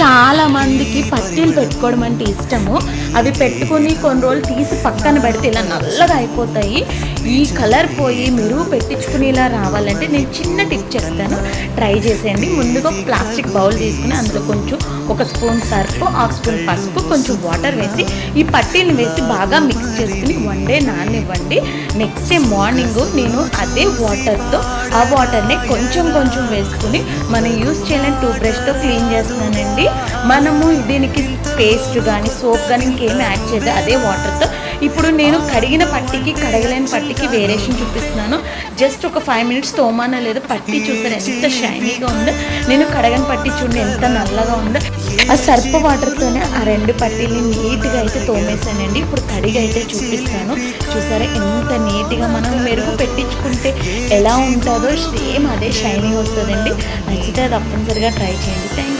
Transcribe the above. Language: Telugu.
చాలా మందికి పట్టీలు పెట్టుకోవడం అంటే ఇష్టము. అవి పెట్టుకొని కొన్ని రోజులు తీసి పక్కన పెడితే ఇలా నల్లగా అయిపోతాయి. ఈ కలర్ పోయి మెరుగు పెట్టించుకునేలా రావాలంటే నేను చిన్న టిప్ చెప్తాను. ట్రై చేసేయండి. ముందుగా ప్లాస్టిక్ బౌల్ తీసుకుని అందులో కొంచెం ఒక స్పూన్ సర్ఫ్ హాఫ్ స్పూన్ పసుపు కొంచెం వాటర్ వేసి ఈ పట్టీలు వేసి బాగా మిక్స్ చేసుకుని వన్ డే నాననివ్వండి. నెక్స్ట్ డే మార్నింగ్ నేను అదే వాటర్తో ఆ వాటర్ని కొంచెం కొంచెం వేసుకుని మనం యూస్ చేయలేని టూత్ బ్రష్తో క్లీన్ చేస్తున్నానండి మనము దీనికి పేస్ట్ కానీ సోప్ కానీ ఇంకేమి యాడ్ చేయదు. అదే వాటర్తో ఇప్పుడు నేను కడిగిన పట్టికి కడగలేని పట్టికి వేరియేషన్ చూపిస్తున్నాను. జస్ట్ ఒక ఫైవ్ మినిట్స్ తోమాన లేదా పట్టి చూసాను. ఎంత షైనీగా ఉందో. నేను కడగని పట్టి చూడండి ఎంత నల్లగా ఉందో. ఆ సర్ప వాటర్తోనే ఆ రెండు పట్టీని నీట్గా అయితే తోమేసానండి ఇప్పుడు కడిగి అయితే చూపిస్తాను. చూసారా ఎంత నీట్గా మనం మెరుగు పెట్టించుకుంటే ఎలా ఉంటుందో. సేమ్ అదే షైనింగ్ వస్తుందండి. నచ్చితే తప్పనిసరిగా ట్రై చేయండి. థ్యాంక్